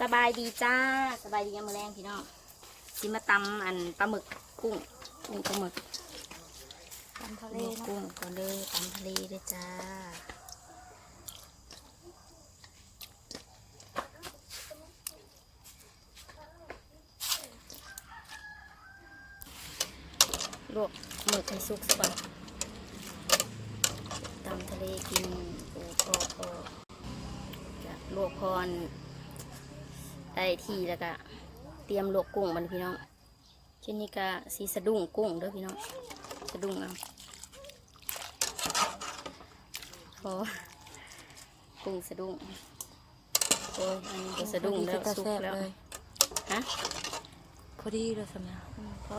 สบายดีจ้า สบายดียังมือแรงพี่น้องสิมาตำอันปลาหมึกกุ้งกุ้งปลาหมึกตำทะเลเลเนาะกุ้งก่อนเลยตำทะเลเลยจ้าลวกหมึกให้สุกสักก่อนตำทะเลกินโอ้พอพอจะลวกพร ได้ที่แล้วก็เตรียมลวกกุ้งมันพี่น้องเช่นนี้ก็สีสะดุ้งกุ้งเด้อพี่น้องสะดุ้งเอาพอกุ้งสะดุ้งโอ้ยอันนี้ก็สะดุ้งแล้วพอดีสุกแซ่บแล้วเลยฮะพอดีเลยสมัยอืมพอ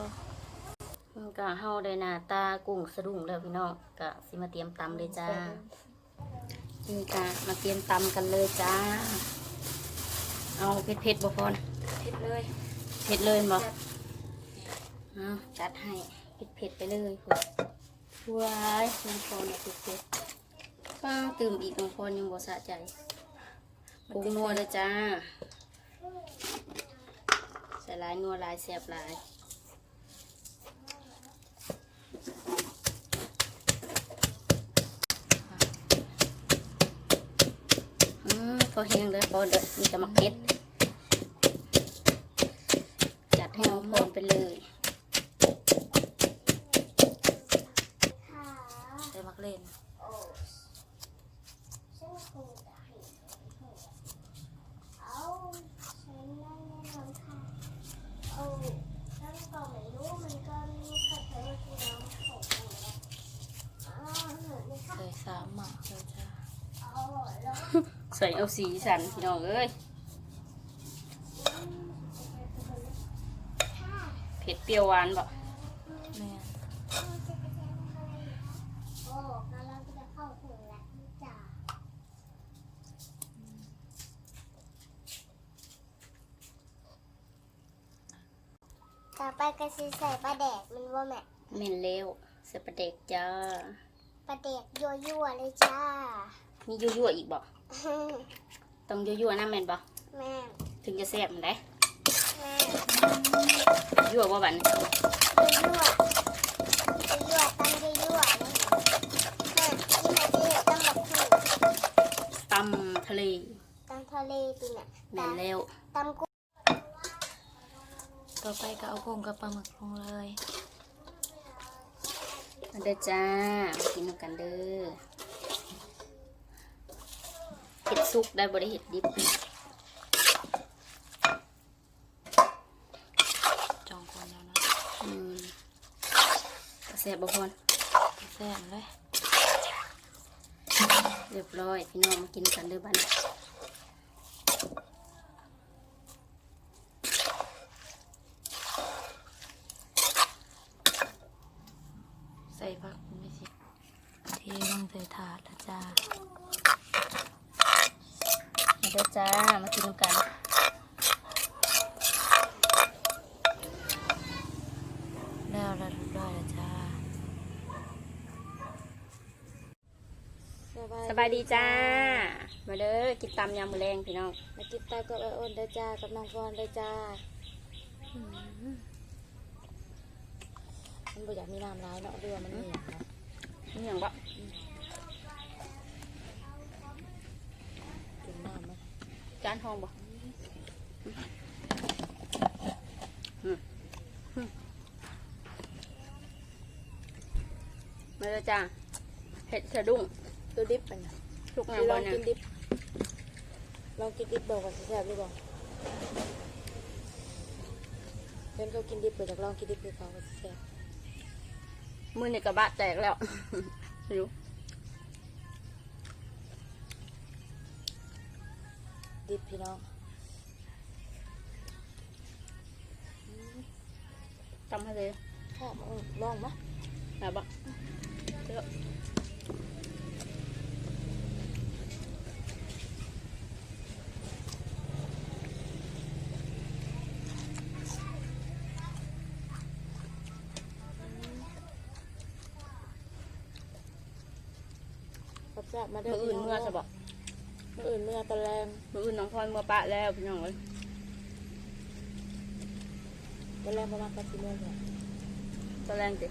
มันก็เฮาได้หน้าตากุ้งสะดุ้งแล้วพี่น้องก็สิมาเตรียมตำเลยจ้านี่ก็มาเตรียมตำกันเลยจ้า เอาเผ็ดเผ็ดๆบ่พอนะเผ็ดเลยเผ็ดเลยบ่เอาจัดให้เผ็ดเผ็ดๆไปเลยคุณว้ายน้องพรเนี่ยเผ็ดเผ็ดๆป้าตื่มอีกน้องพรยังบ่สะใจปรุงนัวเลยจ้าใส่หลายนัวหลายแซ่บหลายอืมพอแห้งเลยพอเดือดมีแต่มักเก็ดจั ดให้น้องพรไปเลยใส่มักเล่นใส่สามหมากเลยจ้าใส่เอาสีสันพี่น้องเอ้ย เผ็ดเปรี้ยวหวานบ่แม่นต่อไปก็สิใส่ปลาแดกมันว่าแม่เม่นเร็วใส่ปลาเด็กจ้า ปลาแดกยั่วๆเลยจ้า มียั่วๆอีกบ่ต้องยั่วๆนะแม่นบ่แม่ถึงจะแซ่บมันได้แม่ ยั่วบ่บัดนยั่วยั่วตั้งยั่วๆเลยแม่ที่ไหนที่ตั้งแบบถูกตำทะเลตั้งทะเลตีน่ะแม่นเร็วตั้งกุ้งต่อไปก็เอากุ้งกับปลาหมึกลงเลยมาเด้อจ้ามากินนำกันเด้อเห็ดสุกได้บ่ได้เห็ดดิบ จองคนแล้วนะ อืม กระแสบบ่พอนแซ่บเลยเรียบร้อยพี่น้องมากินกันเด้อบ้านใส่ผักไม่ใช่เทลงใส่ถาดแล้วจ้ามาเด้อจ้ามากินกัน แล้วแล้วเรียบร้อยแล้วจ้า ส บายดีจ้า มาเด้อกินตำยำมือแรงพี่น้อง มากินตากับไอโอนได้จ้า กับน้องฟอนได้จ้ามันบ่อยากมีน้ำร้ายเนาะเรือมันเหนียวเนาะนี่หยังบ่กินน้ำไหมจานทองบ่อืมอืมมาเด้อจ้าเห็ดสะดุ้ง ตัวดิบไปนะทุกงานลบ่องเนี่ยกินดิบลองกินดิบบอกว่าสิแซ่บหรือเปล่าเพื่อนเขากินดิบเปิดจากลองกินดิบคือเขาว่าสิแซ่บมือนี่กระบะแตกแล้วอยู่ดิบพี่น้องตำให้เลยชอบเอาลองมะนะบ่เยอะ แซ่บๆมาเด้มือออื่นเมื่อจะบ่มื้อื่นเมื่อตะแรงมืออื่นน้องพรมาปะแล้วพี่น้องเอ้ยตะแรงประมาณแปดสิบโมงเนี่ยตอนแรงจิ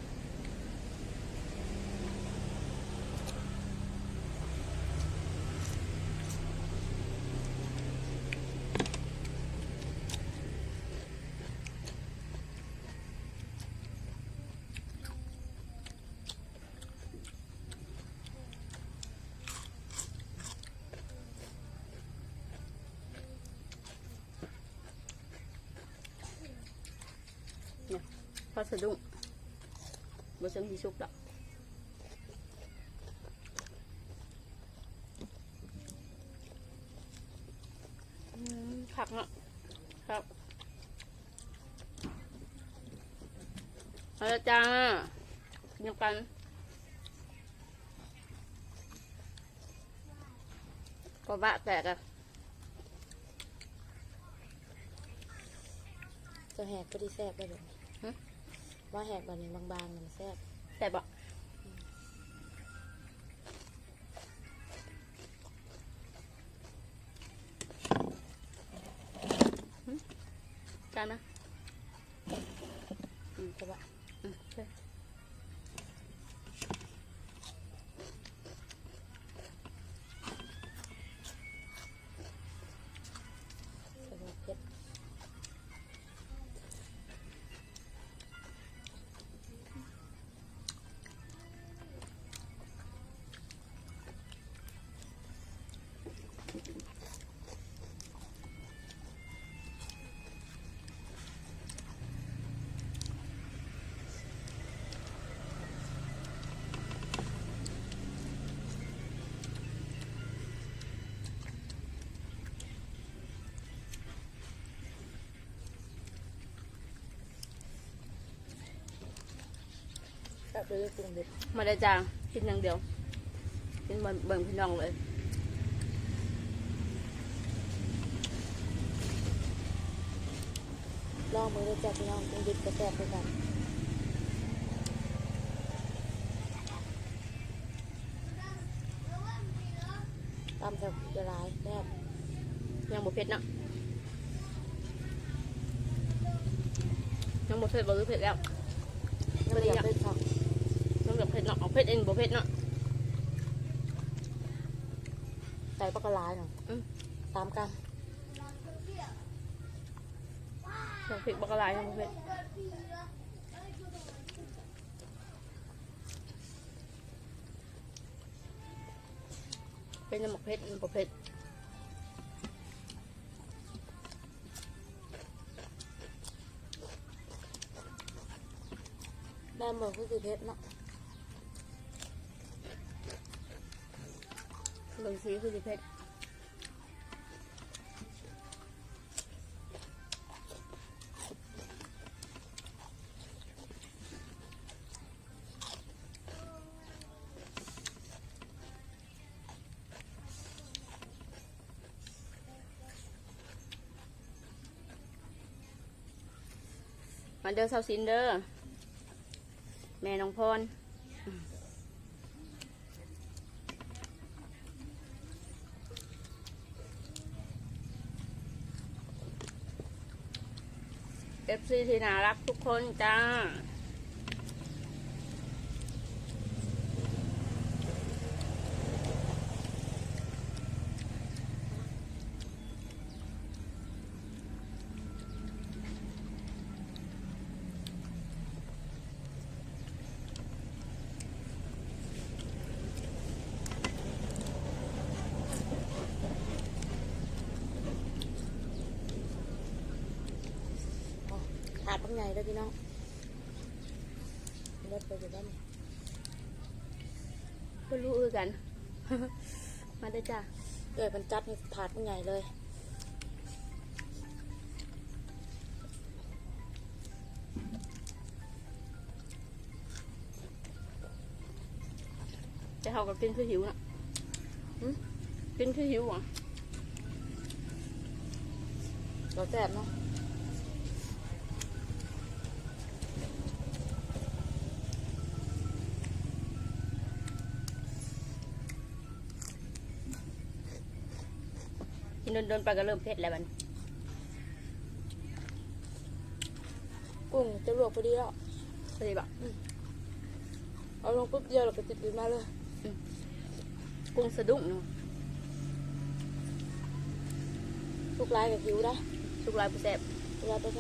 เนี่ย พอสะดุ้งบ่ซึ่งที่ชุกดอกอืมผักเนาะครับเอาละจ้ากินกันก็บะแตกอะจะแหกก็ดีแซ่บได้แบบนี้ ว่าแหกแบบนี้บางๆมันแซ่บแต่บะหึจานนะ แซ่บเลยปรุงเด็ดมาได้จ้ากินอย่างเดียวกินเบิ่งเบิ่งพี่น้องเลยลองมือเลยจ้ะพี่น้องปรุงเด็ดก็แซ่บด้วยกันตำแบบละลายแซ่บยังบ่เผ็ดเนาะยังบ่เผ็ดบ่หรือเผ็ดแล้วน้ำเหลืองเป็นผักยังแบบ เผ็ดเนาะเอาเผ็ดเองบ่เผ็ดเนาะใส่ปลากระลายหน่อยอืมตามกันยังเผ็ดบ่กระลายยังบ่เผ็ดเป็นน้ำหมกเผ็ดมันบ่เผ็ดแม่บอกคือสิเพชรเนาะ บิ่งสีคือสิเผ็ดมาเด้อเซาซินเด้อแม่น้องพร เอฟซีที่น่ารักทุกคนจ้า ถาดปัง ใหญ่เลยพี่น้องเลิศไปอยู่ด้านนี้ก็รู้อือกัน มาได้อจ้าเกิดมันจัดนี่ถาดปังใหญ่เลยจะเขากับกินคือหิวนะหึกินคือหิวอะเราแซ่บเนาะ โดนไปก็เริ่มเผ็ดแล้วมันกุ้งจะลวกพอดีแล้วพอดีบอกเอาลงปุ๊บเดียวเราก็ติดดินมาเลยกุ้งสะดุ้งเนาะลูกลายกับหิวนะทุกรายผู้แซ่บลูกลายประช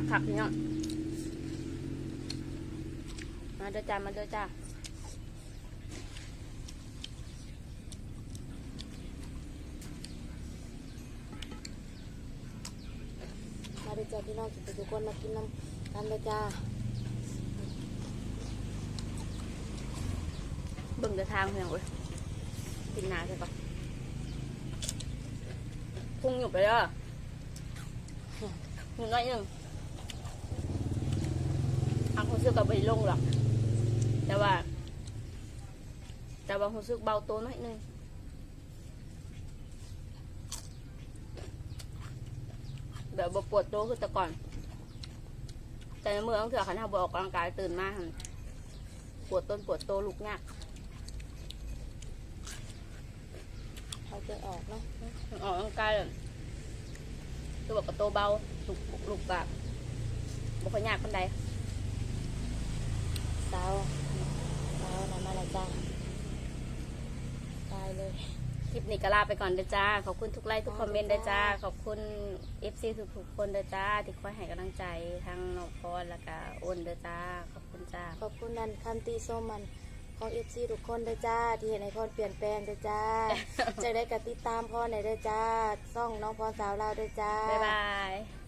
ผักขักๆพี่น้องมาเด้อจ้ามาเด้อจ้ามาด้วยจ้าพี่น้องทุกคนมากินน้ำกันเลยจ้าเบิ่งเดินทางเพียงเว้ยกินหนาใช่ปะพุ่งหยุบไปเด้อหนึ่งน้อยหนึ่ง อักรู้สึกกับไปลงหรอกแต่ว่า แต่ว่ารู้สึกเบาตัวน้อยหนึ่งแบบบปวดตัวคือแต่ก่อน แต่ในเมื่อต้องเถื่อขันห้าบออกกำลังกายตื่นมาหั่นปวดต้นปวดโตวลุกยากเอาใจออกเนาะออกกำลังกายเลยตัวบอกกับโตวเบาลุกลุกแบบบุคยากคนใด สาวสาวนำมาและจ้าตายเลย คลิปนี้ก็ลาไปก่อนเด้อจ้า ขอบคุณทุกไลค์ทุกคอมเมนต์เด้อจ้า ขอบคุณเอฟซีทุกๆคนเด้อจ้า ที่คอยให้กำลังใจทั้งน้องพรแล้วก็อ้นเด้อจ้า ขอบคุณจ้า ขอบคุณนันคันตีโซมันของเอฟซีทุกคนด้วยจ้า ที่เห็นให้พรเปลี่ยนแปลงด้วยจ้า จะได้กติดตามพรในอยด้วยจ้าซ่องน้องพรสาวเราวด้วยจ้า บ๊ายบาย